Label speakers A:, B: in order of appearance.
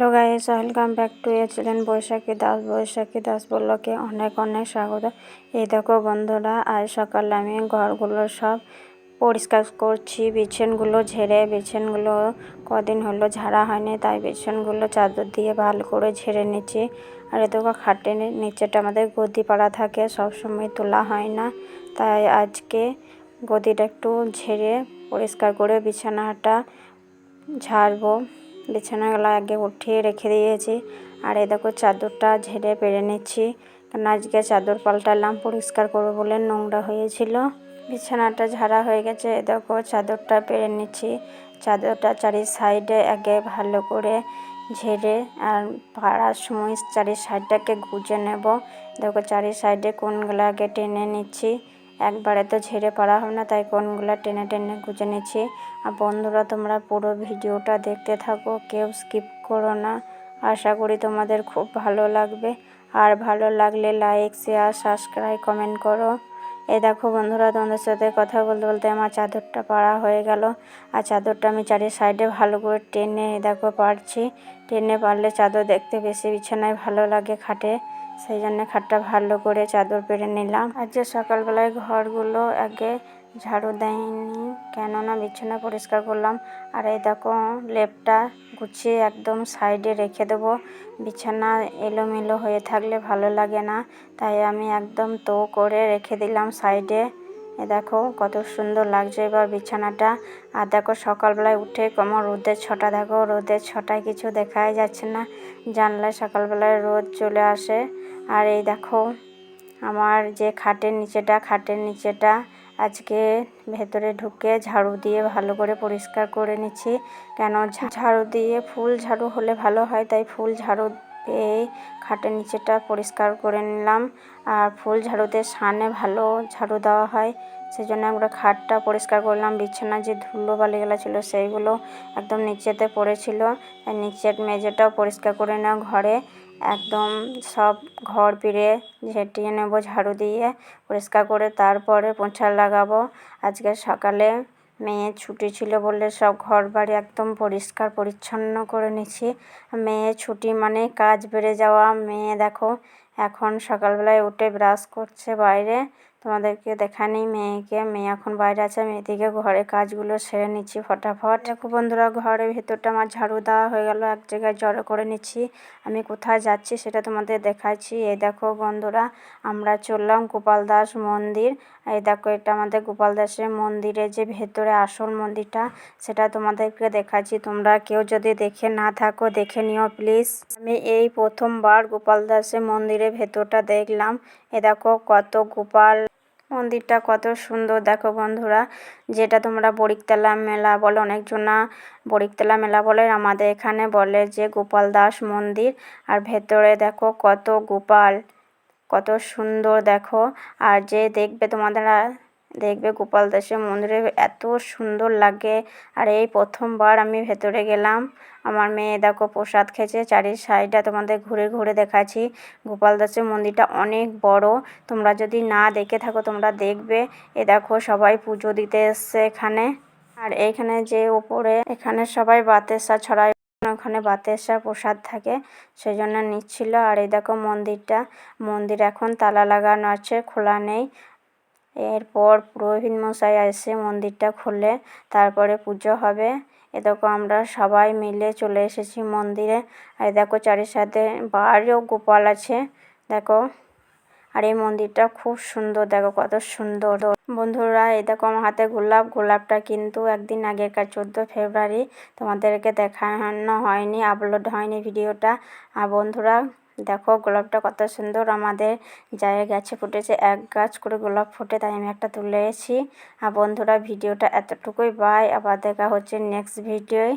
A: Hello guys, welcome back to a channel Baishakhi Das. Baishakhi Das বললোকে অনেক অনেক স্বাগত। এই দেখো বন্ধুরা, আজ সকালে আমি ঘরগুলো সব পরিষ্কার করছি। বিছানগুলো ঝেড়ে, বিছানগুলো কদিন হলো ঝাড়া হয়নি, তাই বিছানগুলো চাদর দিয়ে ভালো করে ঝেড়ে নিচ্ছি। আর এ খাটে নিচেটা আমাদের গদি পাড়া থাকে সব সময় তোলা হয় না। তাই আজকে গদিটা একটু ঝেড়ে পরিষ্কার করে বিছানাটা ঝাড়বো। বিছানাগুলো আগে উঠিয়ে রেখে দিয়েছি। আর এই দেখো চাদরটা ঝেড়ে পেরে নিচ্ছি। কারণ আজকে চাদর পাল্টালাম, পরিষ্কার করব বলে নোংরা হয়েছিল। বিছানাটা ঝাড়া হয়ে গেছে এ দেখো চাদরটা পেরে নিচ্ছি। চাদরটা চারি সাইডে আগে ভালো করে ঝেড়ে আর পাড়ার সময় চারি সাইডটাকে গুজে নেব। দেখো চারি সাইডে কোনগুলো আগে টেনে নিচ্ছি। একবারে তো ঝেড়ে পারা হবে না, তাই কোনগুলো টেনে টেনে গুজে নিচ্ছি। আর বন্ধুরা, তোমরা পুরো ভিডিওটা দেখতে থাকো, কেউ স্কিপ করো না। আশা করি তোমাদের খুব ভালো লাগবে। আর ভালো লাগলে লাইক শেয়ার সাবস্ক্রাইব কমেন্ট করো। এ দেখো বন্ধুরা, তোমাদের সাথে কথা বলতে বলতে আমার চাদরটা পাড়া হয়ে গেল। আর চাদরটা আমি চারি সাইডে ভালো করে টেনে দেখো পারছি টেনে পারলে চাদর দেখতে বেশি বিছানায় ভালো লাগে খাটে। সেই জন্য খাটটা ভালো করে চাদর পেরে নিলাম। আজকে সকালবেলায় ঘরগুলো আগে ঝাড়ু দেয়নি, কেননা বিছানা পরিষ্কার করলাম। আর এই দেখো, লেপটা গুছিয়ে একদম সাইডে রেখে দেবো। বিছানা এলোমেলো হয়ে থাকলে ভালো লাগে না, তাই আমি একদম তো করে রেখে দিলাম সাইডে। এ দেখো, কত সুন্দর লাগছে এবার বিছানাটা। আর দেখো, সকালবেলায় উঠে কমর রোদের ছটা, দেখো রোদের ছটায় কিছু দেখাই যাচ্ছে না। জানলায় সকালবেলায় রোদ চলে আসে। আর এই দেখো, আমার যে খাটের নিচেটা খাটের নিচেটা আজকে ভেতরে ঢুকে ঝাড়ু দিয়ে ভালো করে পরিষ্কার করে নিচ্ছি। কেন? ঝাড়ু দিয়ে ফুল ঝাড়ু হলে ভালো হয়, তাই ফুল ঝাড়ু পেয়ে খাটের নিচেটা পরিষ্কার করে নিলাম। আর ফুল ঝাড়ুতে সানে ভালো ঝাড়ু দেওয়া হয় সেই জন্য আমরা খাটটা পরিষ্কার করলাম। বিছানা যে ধুলো বালিগুলো ছিল, সেইগুলো একদম নিচেতে পড়েছিল। নিচের মেঝেটাও পরিষ্কার করে নেওয়া ঘরে। একদম সব ঘর পিড়ে ঝেঁটিয়ে নেব, ঝাড়ু দিয়ে পরিষ্কার করে তারপরে পোঁছা লাগাবো। আজকে সকালে মেয়ের ছুটি ছিল বলে সব ঘর বাড়ি একদম পরিষ্কার পরিচ্ছন্ন করে নিচ্ছি মেয়ে ছুটি মানে কাজ বেড়ে যাওয়া। মেয়ে দেখো, এখন সকালবেলায় উঠে ব্রাশ করছে বাইরে। তোমাদেরকে দেখানি মেয়েকে। মেয়ে এখন বাইরে আছে আমি এদিকে ঘরে কাজগুলো সেরে নিচ্ছি ফটাফট। দেখো বন্ধুরা, ঘরের ভেতরটা আমার ঝাড়ু দেওয়া হয়ে গেল, এক জায়গায় জড়ো করে নিচ্ছি। আমি কোথায় যাচ্ছি সেটা তোমাদের দেখাচ্ছি। এই দেখো বন্ধুরা, আমরা চললাম গোপাল দাস মন্দির। এই দেখো, এটা আমাদের গোপাল দাসের মন্দিরে যে ভেতরে আসল মন্দিরটা, সেটা তোমাদেরকে দেখাচ্ছি। তোমরা কেউ যদি দেখে না থাকো, দেখে নিও প্লিজ। আমি এই প্রথমবার গোপাল দাসের মন্দিরের ভেতরটা দেখলাম। এ দেখো কত গোপাল মন্দিরটা কত সুন্দর। দেখো বন্ধুরা, যেটা তোমরা বরিকতলা মেলা বলো, অনেকজনা বরিকতলা মেলা বলে, আমাদের এখানে বলে যে গোপাল দাস মন্দির। আর ভেতরে দেখো কত গোপাল, কত সুন্দর দেখো। আর যে দেখবে তোমাদের দেখবে গোপাল দাসের মন্দিরে এত সুন্দর লাগে। আর এই প্রথমবার আমি ভেতরে গেলাম। আমার মেয়ে দেখো প্রসাদ খেয়েছে চারি সাইডটা তোমাদের ঘুরে ঘুরে দেখাচ্ছি। গোপাল দাসের মন্দিরটা অনেক বড়। তোমরা যদি না দেখে থাকো, তোমরা দেখবে। এ দেখো সবাই পুজো দিতে এসছে এখানে। আর এইখানে যে উপরে এখানে সবাই বাতেসা ছড়ায় ওখানে বাতেসা প্রসাদ থাকে সেই জন্য নিচ্ছিল। আর এই দেখো মন্দিরটা। মন্দির এখন তালা লাগানো আছে, খোলা নেই। এরপর পুরোহিত মশাই এসে মন্দিরটা খুলে তারপরে পুজো হবে। এ দেখো আমরা সবাই মিলে চলে এসেছি মন্দিরে। আর দেখো চারি সাথে বাইরেও গোপাল আছে, দেখো। আর এই মন্দিরটা খুব সুন্দর, দেখো কত সুন্দর। বন্ধুরা এই দেখো আমার হাতে গোলাপ। গোলাপটা কিন্তু একদিন আগেকার চোদ্দ ফেব্রুয়ারি তোমাদেরকে দেখানো হয়নি, আপলোড হয়নি ভিডিওটা। আর বন্ধুরা দেখো গোলাপটা কত সুন্দর আমাদের যায় গাছে ফুটেছে, এক গাছ করে গোলাপ ফুটে তাই আমি একটা তুলে এসেছি আর বন্ধুরা, ভিডিওটা এতটুকুই বাই আবার দেখা হচ্ছে নেক্সট ভিডিওয়